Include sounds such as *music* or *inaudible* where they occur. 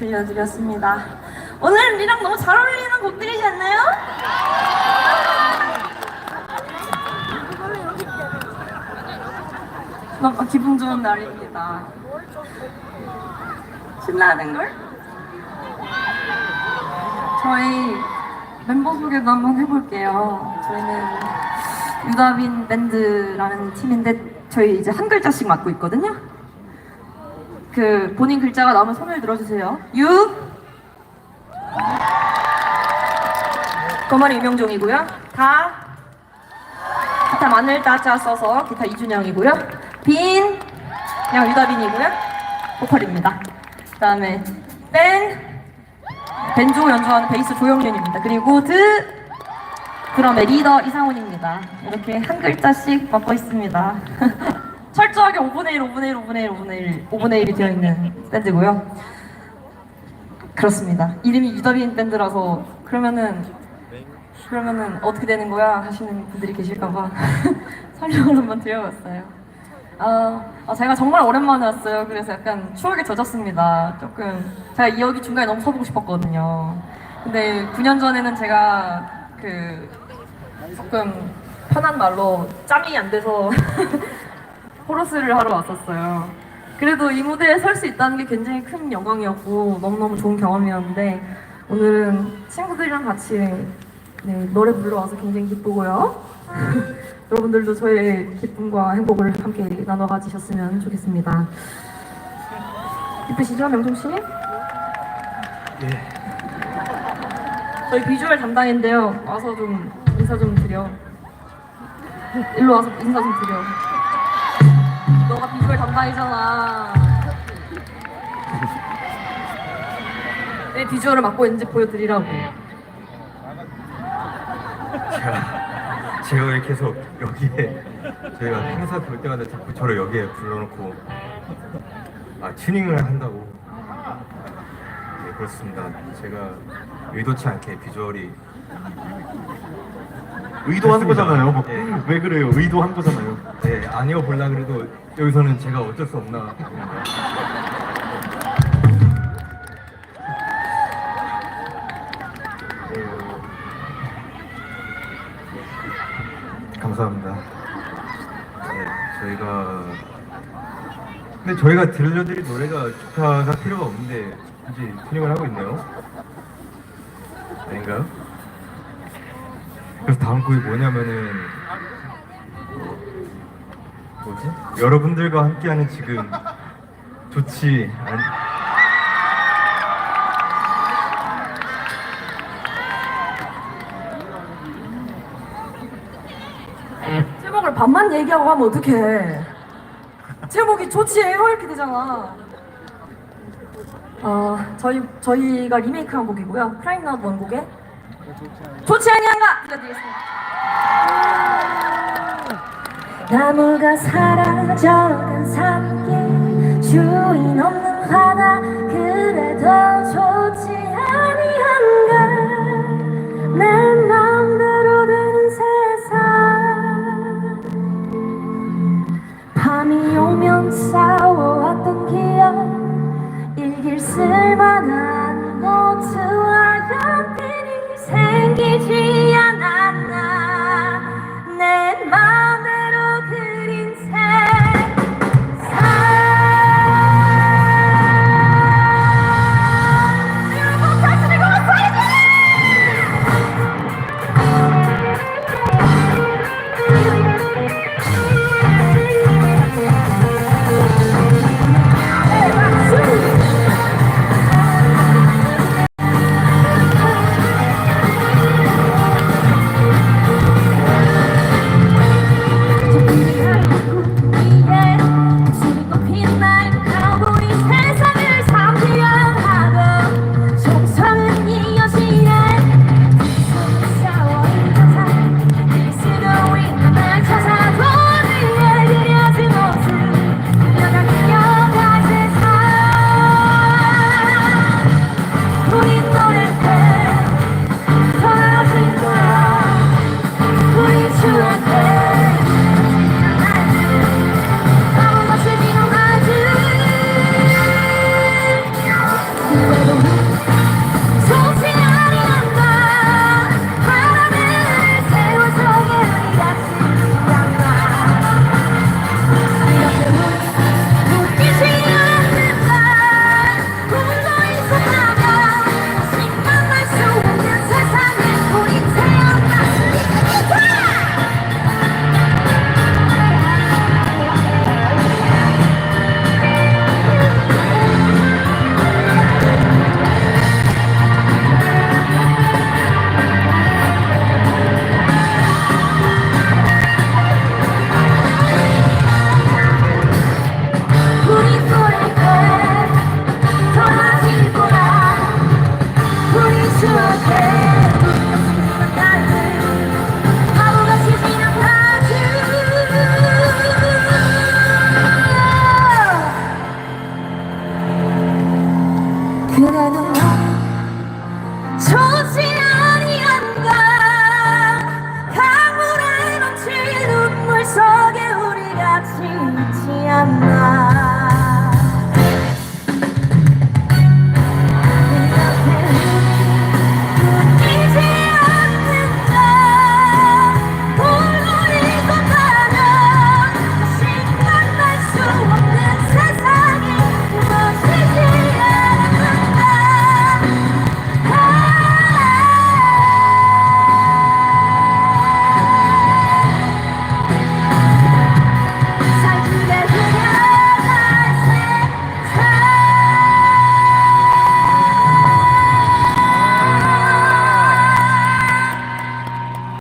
들려드렸습니다. 오늘 우리랑 너무 잘 어울리는 곡들이지 않나요? 너무 기분 좋은 날입니다. 신나는 걸? 저희 멤버 소개도 한번 해볼게요. 저희는 유다빈 밴드라는 팀인데 저희 이제 한 글자씩 맡고 있거든요. 그 본인 글자가 나오면 손을 들어주세요. 유 거머리 유명종이고요. 다 기타 마늘 따자 써서 기타 이준영이고요. 빈 그냥 유다빈이고요. 보컬입니다. 그다음에 뺀 벤조 연주하는 베이스 조영윤입니다. 그리고 드 드럼의 리더 이상훈입니다. 이렇게 한 글자씩 맡고 있습니다. *laughs* 철저하게 5분의 1, 5분의 1, 5분의 1, 5분의 1, 5분의 1이 되어 있는 밴드고요. 그렇습니다. 이름이 유더빈 밴드라서 그러면은 그러면은 어떻게 되는 거야 하시는 분들이 계실까봐 *laughs* 설명을 한번 드려봤어요. 아, 아, 제가 정말 오랜만에 왔어요. 그래서 약간 추억에 젖었습니다. 조금 제가 이 여기 중간에 너무 서보고 싶었거든요. 근데 9년 전에는 제가 그 조금 편한 말로 짬이 안 돼서 *laughs* 코러스를 하러 왔었어요. 그래도 이 무대에 설 수 있다는 게 굉장히 큰 영광이었고 너무너무 좋은 경험이었는데 오늘은 친구들이랑 같이 네, 노래 불러와서 굉장히 기쁘고요. *laughs* 여러분들도 저의 기쁨과 행복을 함께 나눠 가지셨으면 좋겠습니다. 기쁘시죠, 명종 씨? 예. 저희 비주얼 담당인데요. 와서 좀 인사 좀 드려. 일로 와서 인사 좀 드려. 담당이잖아. 내 비주얼을 맡고 있는지 보여드리라고. 제가 제가 왜 계속 여기에 저희가 행사 볼 때마다 자꾸 저를 여기에 불러놓고 아 튜닝을 한다고 네 그렇습니다 제가 의도치 않게 비주얼이 의도한. 거잖아요. 뭐. 예. 왜 그래요? 의도한 거잖아요. 네 아니어 볼라 그래도 여기서는 제가 어쩔 수 없나 네. 감사합니다. 네, 저희가 근데 저희가 들려드릴 노래가 기타가 필요가 없는데 굳이 튜닝을 하고 있네요. 아닌가요? 그래서 다음 곡이 뭐냐면은 뭐지? 여러분들과 함께하는 지금 좋지 않... 제목을 반만 얘기하고 하면 어떡해. 제목이 좋지해요 이렇게 되잖아. 어, 저희, 저희가 리메이크한 곡이고요. 나웃 원곡에 좋지 아니한가 들려드리겠습니다. 나무가 사라져간 산길 주인 없는 바다 그래도 좋지 아니한가? 내 맘대로 되는 세상. 밤이 오면 싸워왔던 기억 일길 쓸만한 노트와 difference. 그대는 나. 소식